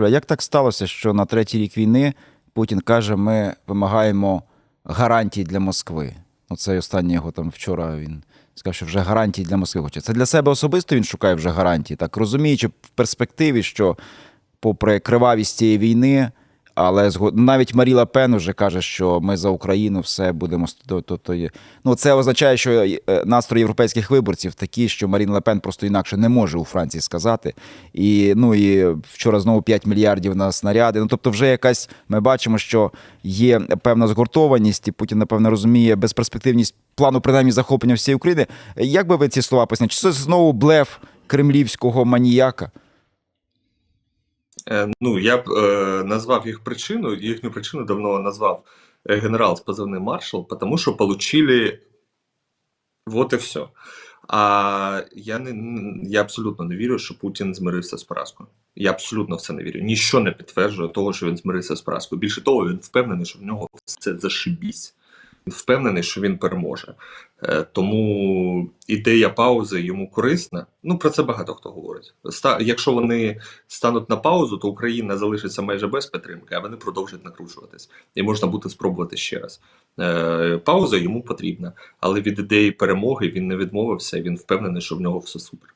Як так сталося, що на третій рік війни Путін каже, ми вимагаємо гарантій для Москви? Оце останнє його там вчора він сказав, що вже гарантії для Москви хоче. Це для себе особисто він шукає вже гарантії, так розуміючи в перспективі, що попри кривавість цієї війни, але навіть Марі Лапен вже каже, що ми за Україну все будемо. ст- то- то- то є- Ну, це означає, що е, настрої європейських виборців такі, що Марін Лепен просто інакше не може у Франції сказати. І ну і вчора знову 5 мільярдів на снаряди. Ну тобто, вже якась ми бачимо, що є певна згуртованість, і Путін, напевно, розуміє безперспективність плану принаймні захоплення всієї України. Як би ви ці слова пояснили? Чи це знову блеф кремлівського маніяка? Е, Ну, я б е, назвав їх причину, їхню причину давно назвав е, генерал з позивним маршал, тому що получили вот і все. А я не я абсолютно не вірю, що Путін змирився з поразкою. Я абсолютно в це не вірю. Ніщо не підтверджує того, що він змирився з поразкою. Більше того, він впевнений, що в нього все зашибісь. Впевнений, що він переможе. Е, Тому ідея паузи йому корисна. Ну про це багато хто говорить. Якщо вони стануть на паузу, то Україна залишиться майже без підтримки, а вони продовжать накручуватись. І можна буде спробувати ще раз. Е, пауза йому потрібна, але від ідеї перемоги він не відмовився. Він впевнений, що в нього все супер.